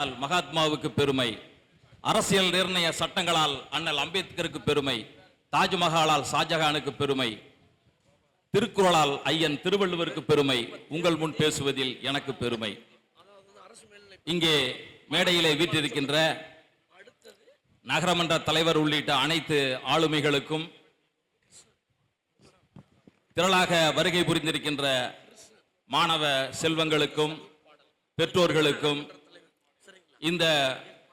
மகாத்மாவுக்கு பெருமை. அரசியல் நிர்ணய சட்டங்களால் அண்ணல் அம்பேத்கருக்கு பெருமை. தாஜ்மஹாலால் ஷாஜஹானுக்கு பெருமை. திருக்குறளால் ஐயன் திருவள்ளுவருக்கு பெருமை. உங்கள் முன் பேசுவதில் எனக்கு பெருமை. இங்கே மேடையிலே வீற்றிருக்கின்ற நகரமன்ற தலைவர் உள்ளிட்ட அனைத்து ஆளுமைகளுக்கும் திரளாக வருகை புரிந்திருக்கின்ற மாணவ செல்வங்களுக்கும் பெற்றோர்களுக்கும் இந்த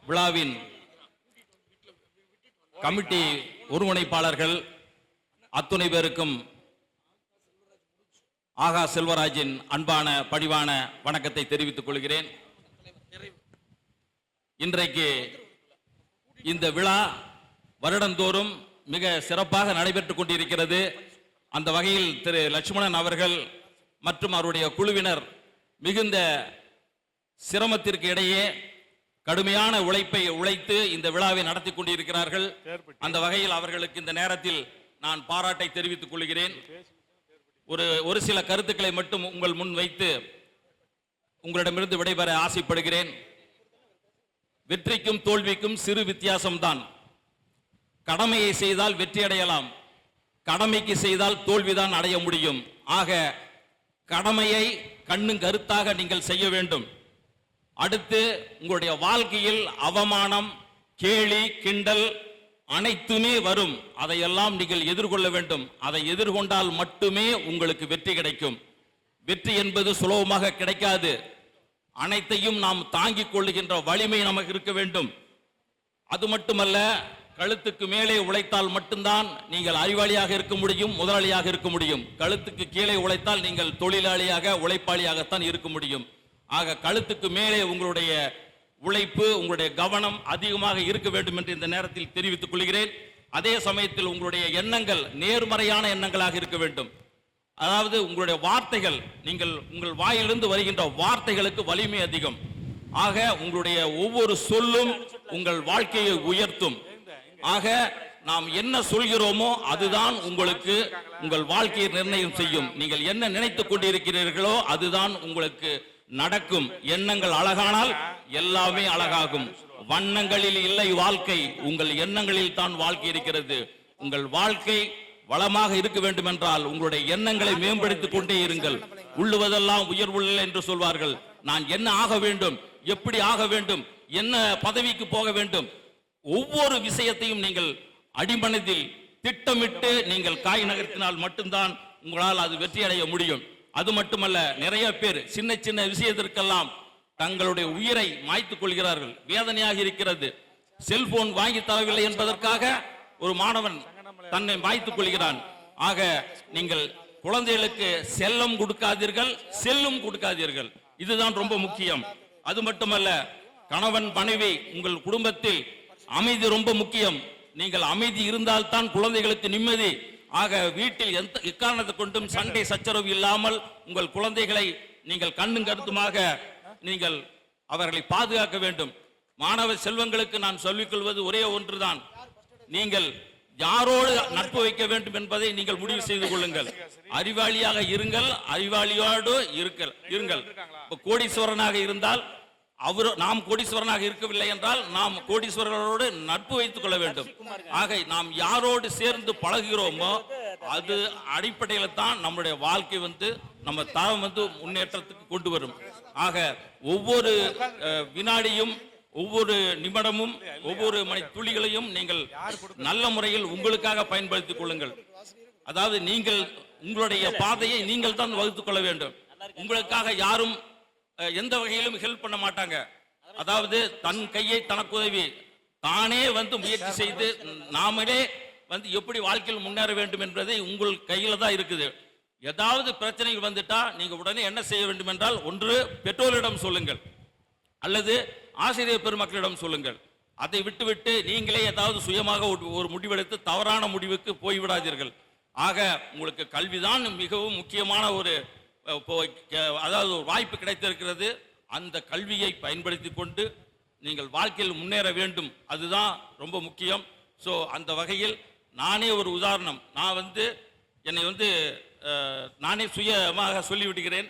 விழாவின் கமிட்டி ஒருங்கிணைப்பாளர்கள் அத்துணை பேருக்கும் ஆகா செல்வராஜின் அன்பான பணிவான வணக்கத்தை தெரிவித்துக் கொள்கிறேன். இன்றைக்கு இந்த விழா வருடந்தோறும் மிக சிறப்பாக நடைபெற்றுக் கொண்டிருக்கிறது. அந்த வகையில் திரு லட்சுமணன் அவர்கள் மற்றும் அவருடைய குழுவினர் மிகுந்த சிரமத்திற்கு இடையே கடுமையான உழைப்பை உழைத்து இந்த விழாவை நடத்தி கொண்டிருக்கிறார்கள். அந்த வகையில் அவர்களுக்கு இந்த நேரத்தில் நான் பாராட்டை தெரிவித்துக் கொள்கிறேன். ஒரு ஒரு சில கருத்துக்களை மட்டும் உங்கள் முன் வைத்து உங்களிடமிருந்து விடைபெற ஆசைப்படுகிறேன். வெற்றிக்கும் தோல்விக்கும் சிறு வித்தியாசம்தான். கடமையை செய்தால் வெற்றி அடையலாம். கடமைக்கு செய்தால் தோல்விதான் அடைய முடியும். ஆக கடமையை கண்ணும் கருத்தாக நீங்கள் செய்ய வேண்டும். அடுத்து உங்களுடைய வாழ்க்கையில் அவமானம் கேலி கிண்டல் அனைத்துமே வரும். அதையெல்லாம் நீங்கள் எதிர்கொள்ள வேண்டும். அதை எதிர்கொண்டால் மட்டுமே உங்களுக்கு வெற்றி கிடைக்கும். வெற்றி என்பது சுலபமாக கிடைக்காது. அனைத்தையும் நாம் தாங்கிக் கொள்ளுகின்ற வலிமை நமக்கு இருக்க வேண்டும். அது மட்டுமல்ல கழுத்துக்கு மேலே உழைத்தால் மட்டும்தான் நீங்கள் அறிவாளியாக இருக்க முடியும் முதலாளியாக இருக்க முடியும். கழுத்துக்கு கீழே உழைத்தால் நீங்கள் தொழிலாளியாக உழைப்பாளியாகத்தான் இருக்க முடியும். ஆக கழுத்துக்கு மேலே உங்களுடைய உழைப்பு உங்களுடைய கவனம் அதிகமாக இருக்க வேண்டும் என்று இந்த நேரத்தில் தெரிவித்துக் கொள்கிறேன். அதே சமயத்தில் உங்களுடைய எண்ணங்கள் நேர்மறையான எண்ணங்களாக இருக்க வேண்டும். அதாவது உங்களுடைய வார்த்தைகள் நீங்கள் உங்கள் வாயிலிருந்து வருகின்ற வார்த்தைகளுக்கு வலிமை அதிகம். ஆக உங்களுடைய ஒவ்வொரு சொல்லும் உங்கள் வாழ்க்கையை உயர்த்தும். ஆக நாம் என்ன சொல்கிறோமோ அதுதான் உங்களுக்கு உங்கள் வாழ்க்கையை நிர்ணயம் செய்யும். நீங்கள் என்ன நினைத்துக் கொண்டிருக்கிறீர்களோ அதுதான் உங்களுக்கு நடக்கும் எண்ணங்கள் அழகானால் எல்லாமே அழகாகும். வண்ணங்களில் இல்லை வாழ்க்கை. உங்கள் எண்ணங்களில் தான் வாழ்க்கை இருக்கிறது. உங்கள் வாழ்க்கை வளமாக இருக்க வேண்டும் என்றால் உங்களுடைய எண்ணங்களை மேம்படுத்திக் கொண்டே இருங்கள். உள்ளுவதெல்லாம் உயர்வுள்ள என்று சொல்வார்கள். நான் என்ன ஆக வேண்டும்? எப்படி ஆக வேண்டும்? என்ன பதவிக்கு போக வேண்டும்? ஒவ்வொரு விஷயத்தையும் நீங்கள் அடிமனதில் திட்டமிட்டு நீங்கள் காய் நகர்த்தினால் மட்டும்தான் உங்களால் அது வெற்றி அடைய முடியும். அது மட்டுமல்ல நிறைய பேர் சின்ன சின்ன விஷயத்திற்கெல்லாம் தங்களுடைய உயிரை மாய்த்துக் கொள்கிறார்கள். வேதனையாக இருக்கிறது. செல்போன் வாங்கி தரவில்லை என்பதற்காக ஒரு மாணவன் தன்னை மாய்த்துக் கொள்கிறான். ஆக நீங்கள் குழந்தைகளுக்கு செல்லம் கொடுக்காதீர்கள் செல்லும் கொடுக்காதீர்கள். இதுதான் ரொம்ப முக்கியம். அது மட்டுமல்ல கணவன் மனைவி உங்கள் குடும்பத்தில் அமைதி ரொம்ப முக்கியம். நீங்கள் அமைதி இருந்தால்தான் குழந்தைகளுக்கு நிம்மதி ஆக வீட்டில் எந்த எக்காரணத்தை கொண்டும் சண்டை சச்சரவு இல்லாமல் உங்கள் குழந்தைகளை நீங்கள் கண்ணும் கருத்துமாக நீங்கள் அவர்களை பாதுகாக்க வேண்டும். மாணவ செல்வங்களுக்கு நான் சொல்லிக் கொள்வது ஒரே ஒன்றுதான். நீங்கள் யாரோடு நட்பு வைக்க வேண்டும் என்பதை நீங்கள் முடிவு செய்து கொள்ளுங்கள். அறிவாளியாக இருங்கள் அறிவாளியோடு இருங்கள் இப்ப கோடீஸ்வரனாக இருந்தால் அவர் நாம் கோடீஸ்வரனாக இருக்கவில்லை என்றால் நாம் கோடீஸ்வரர்களோடு நட்பு வைத்துக் கொள்ள வேண்டும். ஆக நாம் யாரோடு சேர்ந்து பழகுகிறோமோ அது அடிப்படையில தான் நம்முடைய வாழ்க்கை வந்து நம்ம தரம் வந்து முன்னேற்றத்துக்கு கொண்டு வரும். ஆக ஒவ்வொரு வினாடியும் ஒவ்வொரு நிமிடமும் ஒவ்வொரு மணி துளிகளையும் நீங்கள் நல்ல முறையில் உங்களுக்காக பயன்படுத்திக் கொள்ளுங்கள். அதாவது நீங்கள் உங்களுடைய பாதையை நீங்கள் தான் வகுத்துக் கொள்ள வேண்டும். உங்களுக்காக யாரும் எந்த வகையிலும் ஹெல்ப் பண்ண மாட்டாங்க. அதாவது தன் கையை தனக்கு உதவி தானே வந்து முயற்சி செய்து நாமளே வந்து எப்படி வாழ்க்கையில் முன்னேற வேண்டும் என்பதை உங்கள் கையில தான் இருக்குது. ஏதாவது பிரச்சனைகள் வந்துட்டா நீங்க உடனே என்ன செய்ய வேண்டும் என்றால் ஒன்று பெற்றோரிடம் சொல்லுங்கள். அல்லது ஆசிரியர் பெருமக்களிடம் சொல்லுங்கள். அதை விட்டுவிட்டு நீங்களே ஏதாவது சுயமாக ஒரு- ஒரு முடிவெடுத்து தவறான முடிவுக்கு போய்விடாதீர்கள். ஆக உங்களுக்கு கல்விதான் மிகவும் முக்கியமான ஒரு அதாவது ஒரு வாய்ப்பு கிடைத்திருக்கிறது. அந்த கல்வியை பயன்படுத்தி கொண்டு நீங்கள் வாழ்க்கையில் முன்னேற வேண்டும். அதுதான் ரொம்ப முக்கியம். ஸோ அந்த வகையில் நானே ஒரு உதாரணம். நான் வந்து என்னை வந்து நானே சுயமாக சொல்லிவிடுகிறேன்.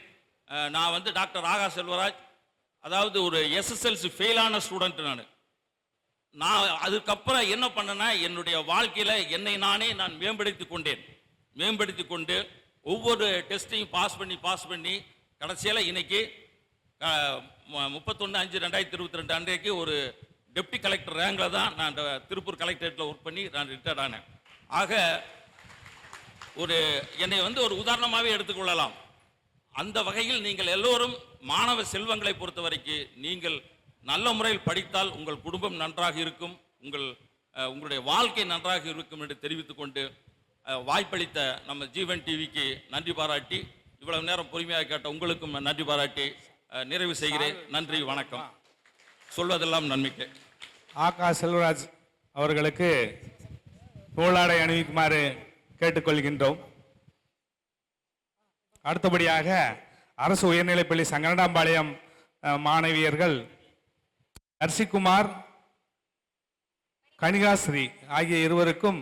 நான் வந்து டாக்டர் ஆகா செல்வராஜ். அதாவது ஒரு எஸ்எஸ்எல்சி ஃபெயிலான ஸ்டூடெண்ட் நான். நான் அதுக்கப்புறம் என்ன பண்ணேன்னா என்னுடைய வாழ்க்கையில் என்னை நானே நான் மேம்படுத்தி கொண்டேன். மேம்படுத்தி கொண்டு ஒவ்வொரு டெஸ்ட்டையும் பாஸ் பண்ணி பாஸ் பண்ணி கடைசியில் இன்னைக்கு முப்பத்தொன்று அஞ்சு ரெண்டாயிரத்தி இருபத்தி ரெண்டு அன்றைக்கு ஒரு டெப்டி கலெக்டர் ரேங்கில் தான் நான் இந்த திருப்பூர் கலெக்டரேட்டில் ஒர்க் பண்ணி நான் ரிட்டையர்ட் ஆனேன். ஆக ஒரு என்னை வந்து ஒரு உதாரணமாகவே எடுத்துக்கொள்ளலாம். அந்த வகையில் நீங்கள் எல்லோரும் மாணவ செல்வங்களை பொறுத்த வரைக்கும் நீங்கள் நல்ல முறையில் படித்தால் உங்கள் குடும்பம் நன்றாக இருக்கும் உங்கள் உங்களுடைய வாழ்க்கை நன்றாக இருக்கும் என்று தெரிவித்துக்கொண்டு வாய்ப்பளித்த நம்ம ஜீவன் டிவிக்கு நன்றி பாராட்டி இவ்வளவு நேரம் பொறுமையாக கேட்ட உங்களுக்கும் நன்றி பாராட்டி நிறைவு செய்கிறேன். நன்றி வணக்கம். சொல்வதெல்லாம் நன்மைக்கு. ஆகா செல்வராஜ் அவர்களுக்கு தோளாடை அணிவிக்குமாறு கேட்டுக்கொள்கின்றோம். அடுத்தபடியாக அரசு உயர்நிலைப்பள்ளி சங்கரடாம்பாளையம் அஹ், மாணவியர்கள் ஹர்ஷிகுமார் கனிகாஸ்ரீ ஆகிய இருவருக்கும்